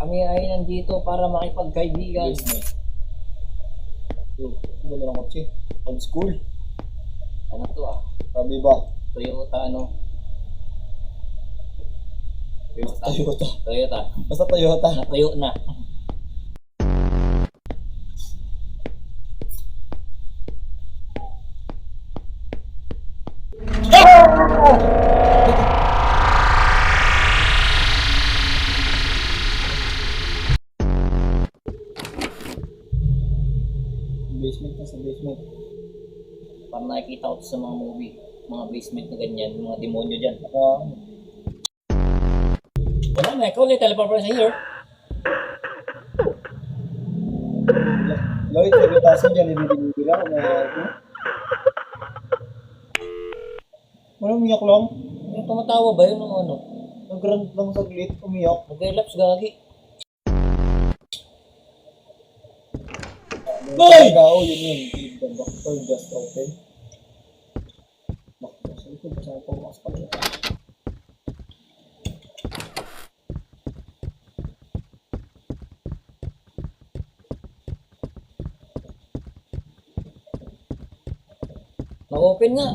Kami ay nandito para makipagkaibigan. Yo, ano lang kotse? Old school. Ano to ah? Sabi ba? Toyota ano? Toyota. Toyota. Toyota. Basta Toyota. Natuyo na. Basement na sa basement. Parang nakikita ko to sa mga movie. Mga basement na ganyan, mga demonyo dyan. Ako, Wala na, ikaw ulit, teleport sa here. Lloyd, pagkatasan dyan, ibibigila ko na ako. Walang umiyak lang. Yung tumatawa ba yun ng ano? Nag-rant lang saglit, umiyak. Mag-relapse gagi. Boy! Oo, yun yun. Keep the back door just open. Back door. Sabi ko, basta ako pumakas pa rin. Na-open nga.